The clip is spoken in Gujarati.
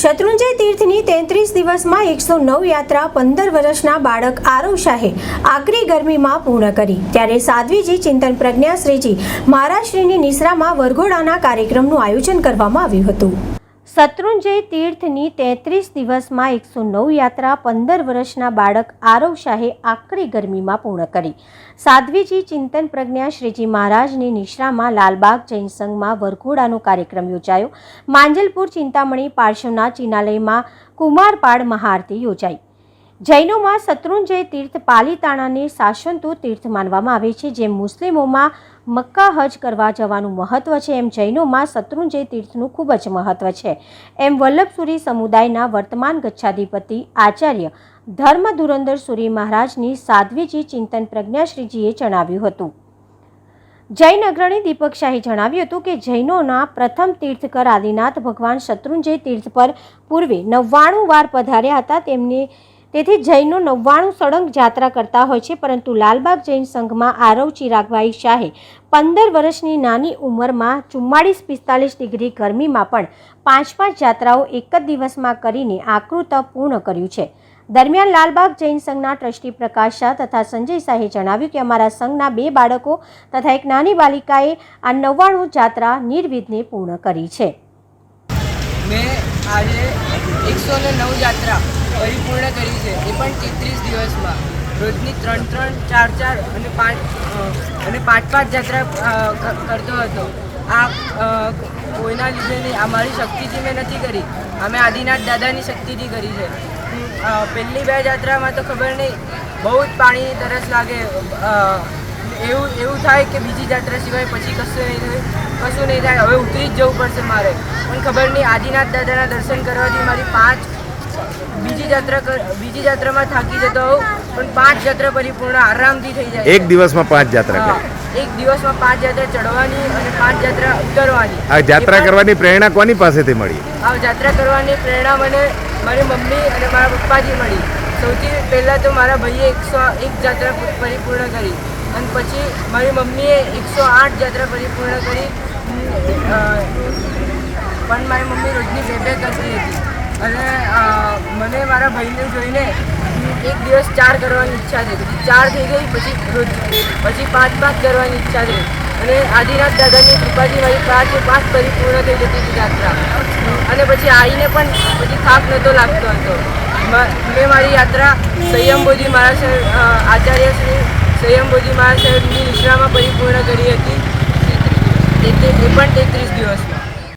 શત્રુંજય તીર્થની તેત્રીસ દિવસમાં એકસો નવ યાત્રા પંદર વર્ષના બાળક આરવ શાહે આકરી ગરમીમાં પૂર્ણ કરી. ત્યારે સાધ્વીજી ચિંતન પ્રજ્ઞાશ્રીજી મહારાષ્ટ્રીની નિશ્રામાં વરઘોડાના કાર્યક્રમનું આયોજન કરવામાં આવ્યું હતું. શત્રુંજય તીર્થની તેત્રીસ દિવસમાં એકસો નવ યાત્રા પંદર વર્ષના બાળક આરવ શાહે આકરી ગરમીમાં પૂર્ણ કરી. સાધ્વીજી ચિંતન પ્રજ્ઞા શ્રીજી મહારાજની નિશ્રામાં લાલબાગ જૈન સંઘમાં વરઘોડાનો કાર્યક્રમ યોજાયો. માંજલપુર ચિંતામણી પાર્શ્વના ચિનાલયમાં કુમારપાળ મહાઆરતી યોજાઈ. જૈનોમાં શત્રુંજય તીર્થ પાલીતાણાને શાશ્વતો તીર્થ માનવામાં આવે છે જેમ મુસ્લિમોમાં મક્કા હજ કરવા જવાનું મહત્વ છે. એમ જૈનોમાં શત્રુંજય તીર્થનું ખૂબ જ મહત્વ છે. એમ વલ્લભસુરી સમુદાયના વર્તમાન ગચ્છાધિપતિ આચાર્ય ધર્મ ધુરંધર સુરી મહારાજની સાધ્વીજી ચિંતન પ્રજ્ઞાશ્રીજીએ જણાવ્યું હતું. જૈન અગ્રણી દીપક શાહે જણાવ્યું હતું કે જૈનોના પ્રથમ તીર્થકર આદિનાથ ભગવાન શત્રુંજય તીર્થ પર પૂર્વે નવ્વાણું વાર પધાર્યા હતા. તેમને તેથી જૈનો નવ્વાણું સળંગ જાત્રા કરતા હોય છે, પરંતુ લાલબાગ જૈન સંઘમાં આરવ ચિરાગભાઈ શાહે પંદર વર્ષની નાની ઉંમરમાં ચુમ્માળીસ પિસ્તાલીસ ડિગ્રી ગરમીમાં પણ પાંચ પાંચ જાત્રાઓ એક જ દિવસમાં કરીને આકૃત પૂર્ણ કર્યું છે. દરમિયાન લાલબાગ જૈન સંઘના ટ્રસ્ટી પ્રકાશ શાહ તથા સંજય શાહે જણાવ્યું કે અમારા સંઘના બે બાળકો તથા એક નાની બાલિકાએ આ નવ્વાણું જાત્રા નિર્વિઘ્ને પૂર્ણ કરી છે. મેં આજે એકસો નવ યાત્રા પરિપૂર્ણ કરી છે. એ પણ તેત્રીસ દિવસમાં. રોજની ત્રણ ત્રણ, ચાર ચાર અને પાંચ અને પાંચ પાંચ જાત્રા કરતો હતો. આ કોઈના લીધે નહીં. આ મારી શક્તિથી મેં નથી કરી. અમે આદિનાથ દાદાની શક્તિથી કરી છે. પહેલી બે જાત્રામાં તો ખબર નહીં. બહુ જ પાણીની તરસ લાગે. એવું એવું થાય કે બીજી જાત્રા સિવાય પછી કશું નહીં થાય. કશું નહીં થાય. હવે ઉતરી જ જવું પડશે મારે. પણ ખબર નહીં, આદિનાથ દાદાના દર્શન કરવાથી મારી પાંચ બીજી જાત્રા બીજી જાત્રામાં થાકી જતો હોઉં પણ પાંચ જાત્રા પરિપૂર્ણ આરામથી થઈ જાય. એક દિવસમાં પાંચ જાત્રા એક દિવસમાં પાંચ જાત્રા ચડવાની અને પાંચ જાત્રા ઉતરવાની. આ જાત્રા કરવાની પ્રેરણા કોની પાસેથી મળી? આ જાત્રા કરવાની પ્રેરણા મને મારી મમ્મી અને મારા પપ્પાથી મળી. સૌથી પહેલાં તો મારા ભાઈએ એકસો એક જાત્રા પરિપૂર્ણ કરી. અને પછી મારી મમ્મીએ એકસો આઠ જાત્રા પરિપૂર્ણ કરી. પણ મારી મમ્મી રોજની બે બે કરતી હતી. અને મને મારા ભાઈને જોઈને એક દિવસ ચાર કરવાની ઈચ્છા છે પછી ચાર થઈ ગઈ, પછી રોજ પછી પાંચ પાંચ કરવાની ઈચ્છા થઈ અને આદિનાથ દાદાની કૃપાથી મારી પાંચે પાંચ પરિપૂર્ણ થઈ જતી હતી યાત્રા. અને પછી આવીને પણ પછી થાક નહોતો લાગતો હતો. મેં મારી યાત્રા સંયમબોધી મારા આચાર્ય શ્રી સંયમબોધી મારા સાહેબની નિશ્રામાં પરિપૂર્ણ કરી હતી. એ પણ તેત્રીસ દિવસમાં.